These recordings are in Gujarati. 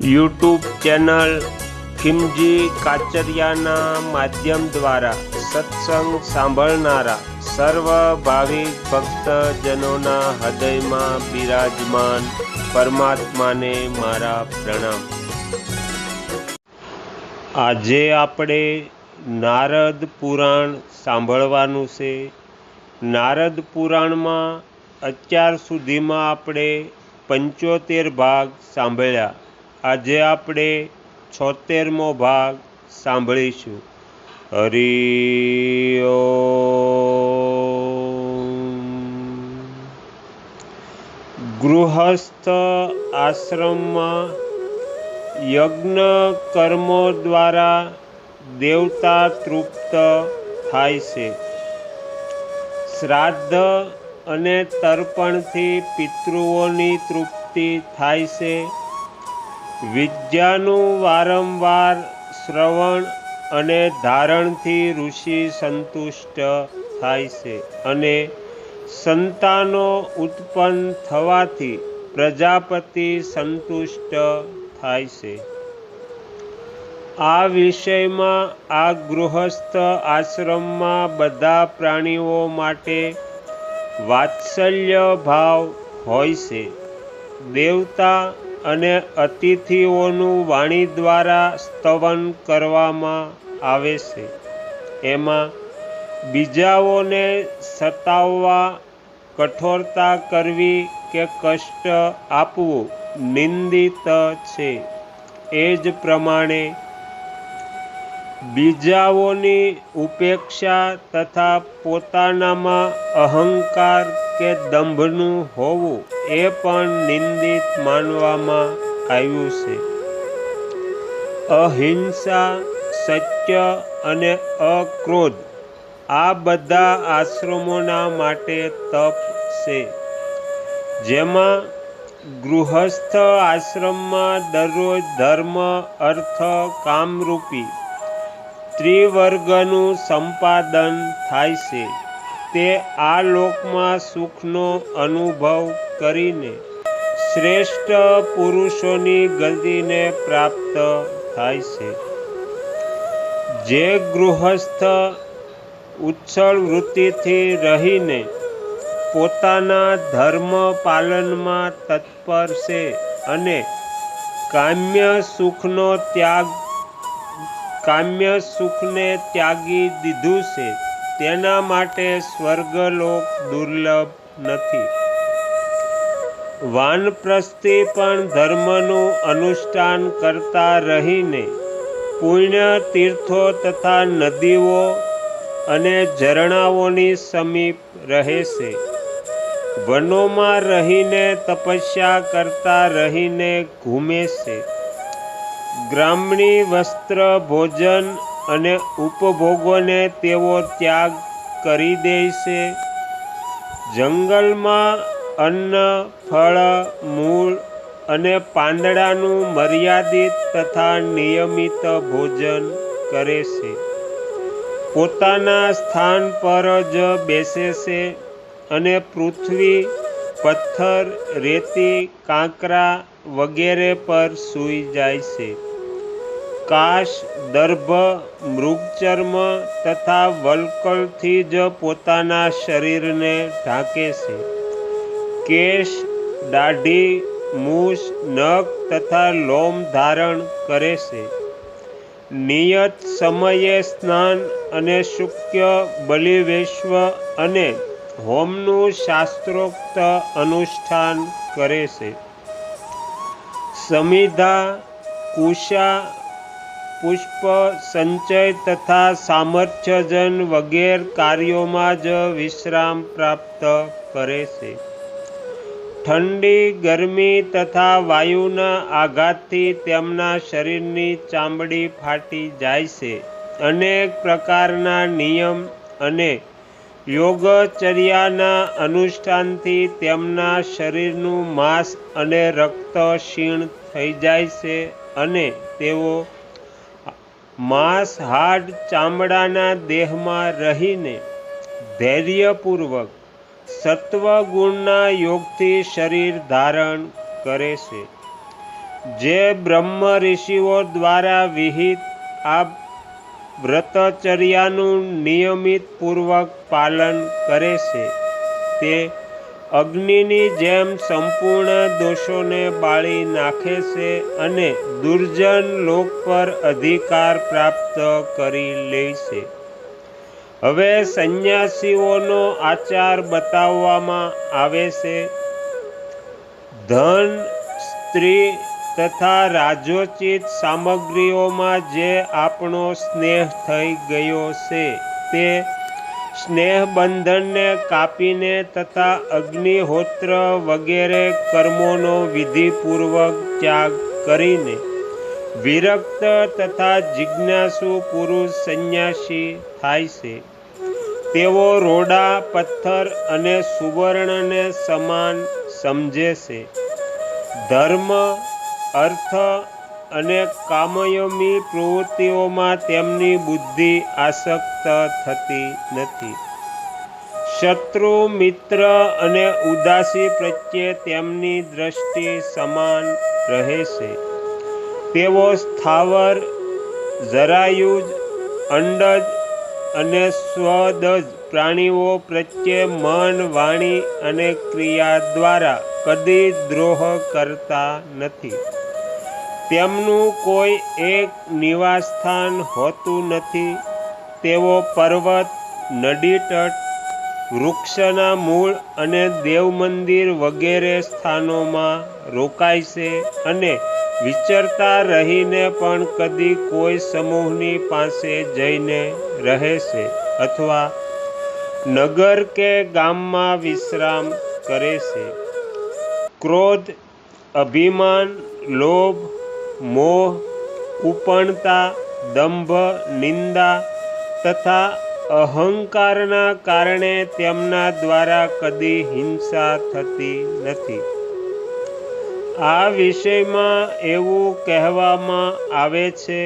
યુટ્યુબ ચેનલ ખીમજી કાચરિયાના માધ્યમ દ્વારા સત્સંગ સાંભળનારા સર્વ ભાવિક ભક્તજનોના હૃદયમાં બિરાજમાન પરમાત્માને મારા પ્રણામ. આજે આપણે નારદ પુરાણ સાંભળવાનું છે. નારદ પુરાણમાં અત્યાર સુધીમાં આપણે પંચોતેર ભાગ સાંભળ્યા. આજે આપણે છોતેરમો ભાગ સાંભળીશું. હરિ ગૃહસ્થ આશ્રમમાં યજ્ઞ કર્મો દ્વારા દેવતા તૃપ્ત થાય છે. શ્રાદ્ધ અને તર્પણથી પિતૃઓની તૃપ્તિ થાય છે. વિદ્યાનું વારંવાર શ્રવણ અને ધારણથી ઋષિ સંતુષ્ટ થાય છે અને સંતાનો ઉત્પન્ન થવાથી પ્રજાપતિ સંતુષ્ટ થાય છે. આ વિષયમાં આ ગૃહસ્થ આશ્રમમાં બધા પ્રાણીઓ માટે વાત્સલ્ય ભાવ હોય છે. દેવતા અને અતિથિઓનું વાણી દ્વારા સ્તવન કરવામાં આવે છે. એમાં બીજાઓને સતાવવા, કઠોરતા કરવી કે કષ્ટ આપવું નિંદિત છે. એ જ પ્રમાણે બીજાઓની ઉપેક્ષા તથા પોતાનામાં અહંકાર કે દંભનું હોવું એ પણ નિંદિત માનવામાં આવ્યું છે. અહિંસા, સત્ય અને અક્રોધ આ બધા આશ્રમોના માટે તપ છે. જેમાં ગૃહસ્થ આશ્રમમાં દરરોજ ધર્મ, અર્થ, કામરૂપી, ત્રિવર્ગનું સંપાદન થાય છે. તે આ લોકમાં સુખનો અનુભવ કરીને શ્રેષ્ઠ પુરુષોની ગતિને પ્રાપ્ત થાય છે. જે ગૃહસ્થ ઉચ્છળ વૃત્તિથી રહીને પોતાના ધર્મ પાલનમાં તત્પર છે અને કામ્ય સુખનો ત્યાગ, કામ્ય સુખને ત્યાગી દીધું છે તેના માટે સ્વર્ગલોક દુર્લભ નથી. વાનપ્રસ્થી પણ ધર્મનું અનુષ્ઠાન કરતા રહીને પુણ્ય તીર્થો તથા નદીઓ અને ઝરણાઓની સમીપ રહે છે વનોમાં રહીને તપસ્યા કરતા રહીને ઘૂમે છે ગ્રામણી વસ્ત્ર ભોજન અને ઉપભોગોને તેઓ ત્યાગ કરી દે છે. જંગલમાં અન્ન, ફળ, મૂળ અને પાંદડાનું મર્યાદિત તથા નિયમિત ભોજન કરે છે. પોતાના સ્થાન પર જ બેસે છે અને પૃથ્વી, પથ્થર, રેતી, કાંકરા વગેરે પર સૂઈ જાય છે. કાશ દર્ભ, મૃગચર્મ તથા વલકળથી જ પોતાના શરીરને ઢાંકે છે. કેશ, દાઢી મૂછ નખ તથા લોમ ધારણ કરે છે. નિયત સમયે સ્નાન અને શુક્ય બલિવેશ્વ અને હોમનું શાસ્ત્રોક્ત અનુષ્ઠાન કરે છે. સમિધા, કુશા પુષ્પ, સંચય તથા સામર્થ્યજન વગેરે કાર્યોમાં જ વિશ્રામ પ્રાપ્ત કરે છે. ઠંડી, ગરમી તથા વાયુના આઘાતથી તેમના શરીરની ચામડી ફાટી જાય છે. અનેક પ્રકારના નિયમ અને યોગચર્યાના અનુષ્ઠાનથી તેમના શરીરનું માંસ અને રક્ત ક્ષીણ થઈ જાય છે અને તેઓ માંસ હાડ ચામડાના દેહમાં રહીને ધૈર્યપૂર્વક સત્વગુણના યોગથી શરીર ધારણ કરે છે. જે બ્રહ્મ ઋષિઓ દ્વારા વિહિત આ વ્રતચર્યાનું નિયમિત પૂર્વક પાલન કરે છે, તે અગ્નિની જેમ સંપૂર્ણ દોષોને બાળી નાખે છે અને દુર્જન લોક પર અધિકાર પ્રાપ્ત કરી લે છે. હવે સંન્યાસીઓનો આચાર બતાવવામાં આવે છે. ધન, સ્ત્રી તથા રાજોચિત સામગ્રીઓમાં જે આપણો સ્નેહ થઈ ગયો છે તે સ્નેહ બંધનને કાપીને તથા અગ્નિહોત્ર વગેરે કર્મોનો વિધિપૂર્વક ત્યાગ કરીને વિરક્ત તથા જિજ્ઞાસુ પુરુષ સંન્યાસી થાય છે. તેઓ રોડા, પથ્થર અને સુવર્ણને સમાન સમજે છે. ધર્મ, અર્થ અને કામયમી પ્રવૃત્તિઓમાં તેમની બુદ્ધિ આસક્ત થતી નથી. શત્રુ, મિત્ર અને ઉદાસી પ્રત્યે તેમની દ્રષ્ટિ સમાન રહે છે. તેઓ સ્થાવર જરાયુજ અંડજ અને સ્વદજ પ્રાણીઓ પ્રત્યે મન, વાણી અને ક્રિયા દ્વારા કદી દ્રોહ કરતા નથી. તેમનું કોઈ એક નિવાસસ્થાન હોતું નથી. તેઓ પર્વત નદી તટ વૃક્ષના મૂળ અને દેવ મંદિર વગેરે સ્થાનોમાં રોકાય છે અને વિચરતા રહીને પણ કદી કોઈ સમૂહની પાસે જઈને રહે છે અથવા નગર કે ગામમાં વિશ્રામ કરે છે. ક્રોધ, અભિમાન, લોભ મોહ, કૂપણતા, દંભ, નિંદા તથા અહંકારના કારણે તેમના દ્વારા કદી હિંસા થતી નથી. આ વિષયમાં એવું કહેવામાં આવે છે,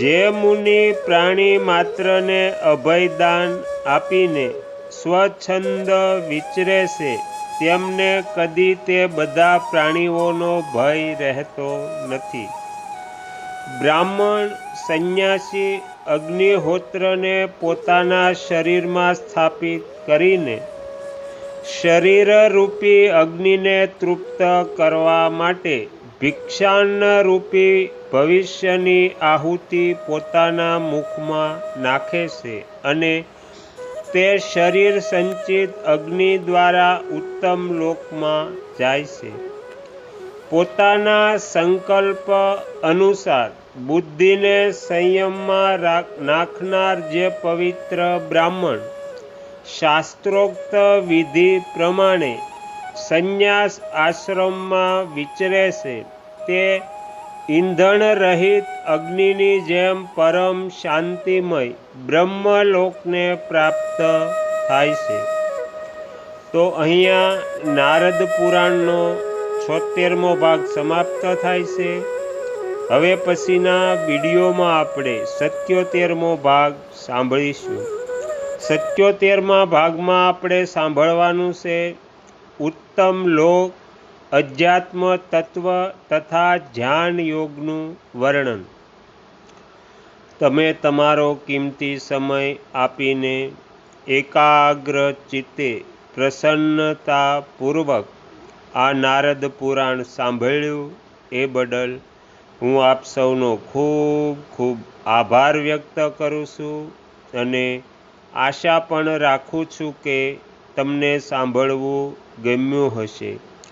જે મુનિ પ્રાણી માત્રને અભયદાન આપીને સ્વચ્છંદ વિચરે છે તેમને કદી તે બધા પ્રાણીઓનો ભય રહેતો નથી. બ્રાહ્મણ સંન્યાસી અગ્નિહોત્રને પોતાના શરીરમાં સ્થાપિત કરીને શરીરરૂપી અગ્નિને તૃપ્ત કરવા માટે ભિક્ષાન્નરૂપી ભવિષ્યની આહુતિ પોતાના મુખમાં નાખે છે અને તે શરીર સંચિત અગ્નિ દ્વારા ઉત્તમ લોકમાં જાય છે. પોતાના સંકલ્પ અનુસાર બુદ્ધિને સંયમમાં નાખનાર જે પવિત્ર બ્રાહ્મણ, શાસ્ત્રોક્ત વિધિ પ્રમાણે સંન્યાસ આશ્રમમાં વિચરે છે, તે ઈંધણ રહિત અગ્નિની જેમ પરમ શાંતિમય બ્રહ્મલોકને પ્રાપ્ત થાય છે. તો અહીંયા નારદ પુરાણનો છોતેરમો ભાગ સમાપ્ત થાય છે. હવે પછીના વિડીયોમાં આપણે સત્યોતેરમો ભાગ સાંભળીશું. સત્યોતેરમા ભાગમાં આપણે સાંભળવાનું છે, ઉત્તમ લોક અધ્યાત્મ તત્વ તથા ધ્યાન યોગનું વર્ણન. તમે તમારો કિંમતી સમય આપીને એકાગ્ર ચિત્તે પ્રસન્નતાપૂર્વક આ નારદ પુરાણ સાંભળ્યું એ બદલ હું આપ સૌનો ખૂબ ખૂબ આભાર વ્યક્ત કરું છું અને આશા પણ રાખું છું કે તમને સાંભળવું ગમ્યું હશે.